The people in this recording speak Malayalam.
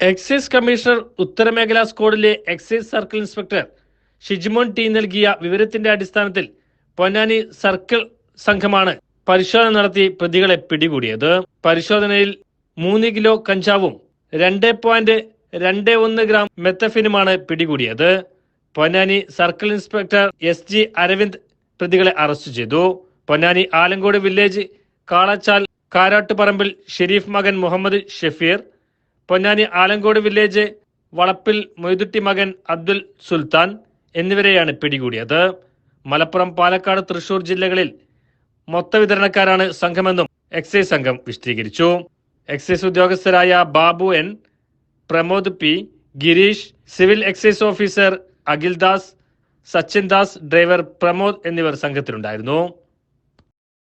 എക്സൈസ് കമ്മീഷണർ ഉത്തരമേഖലാ സ്ക്വാഡിലെ excise circle inspector Shijimon T നൽകിയ വിവരത്തിന്റെ അടിസ്ഥാനത്തിൽ പൊന്നാനി സർക്കിൾ സംഘമാണ് പരിശോധന നടത്തി പ്രതികളെ പിടികൂടിയത്. പരിശോധനയിൽ മൂന്ന് കിലോ കഞ്ചാവും രണ്ട് പോയിന്റ് രണ്ട് ഒന്ന് ഗ്രാം മെത്തഫിനുമാണ് പിടികൂടിയത്. Ponnani circle inspector S G Aravind പ്രതികളെ അറസ്റ്റ് ചെയ്തു. പൊന്നാനി ആലങ്കോട് വില്ലേജ് കാളച്ചാൽ കാരാട്ടുപറമ്പിൽ ഷെരീഫ് മകൻ മുഹമ്മദ് ഷഫീർ പൊന്നാനി ആലങ്കോട് വില്ലേജ് വളപ്പിൽ മൊയ്തുട്ടി മകൻ അബ്ദുൽ സുൽത്താൻ എന്നിവരെയാണ് പിടികൂടിയത്. മലപ്പുറം പാലക്കാട് തൃശൂർ ജില്ലകളിൽ മൊത്ത വിതരണക്കാരാണ് സംഘമെന്നും എക്സൈസ് സംഘം വിശദീകരിച്ചു. Excise ഉദ്യോഗസ്ഥരായ Babu N Pramod P Girish civil excise officer Akhil Sachindas Sachin Das driver Pramod എന്നിവർ സംഘത്തിലുണ്ടായിരുന്നു.